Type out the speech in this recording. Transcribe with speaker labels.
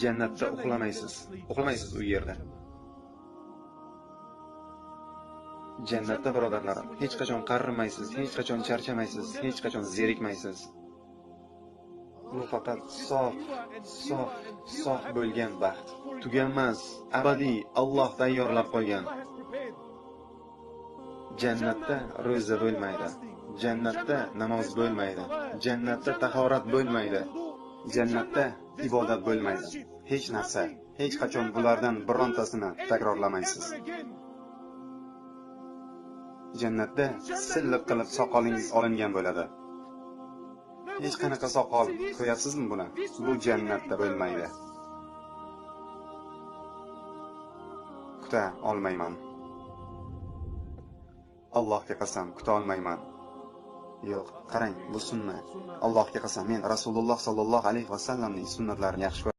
Speaker 1: jannatda uxlamaysiz. Uxlamaysiz u yerda. Jannatda birodarlarim hech qachon qarrimaysiz hech qachon charchamaysiz hech qachon zerikmaysiz. Bu faqat sof sof sof bo'lgan baxt. Tuganmas abadiy Alloh tayyorlab qo'ygan. Jannatda ro'za bo'lmaydi. Jannatda namoz bo'lmaydi. Jannatda tahorat bo'lmaydi. Jannatda ibodat bo'lmaydi. Hech narsa hech qachon bulardan birontasini takrorlamaysiz. Jannatda silliq qilib soqolingiz olingan bo'ladi. Hech qanaqa soqol qo'yasizmi buni? Bu jannatda bo'lmaydi. Kuta olmayman. Allohga qasam kuta olmayman. Yo'q qarang bu sunna. Allohga qasam men rasululloh sollallohu alayhi vasallamning sunnatlarini yaxshi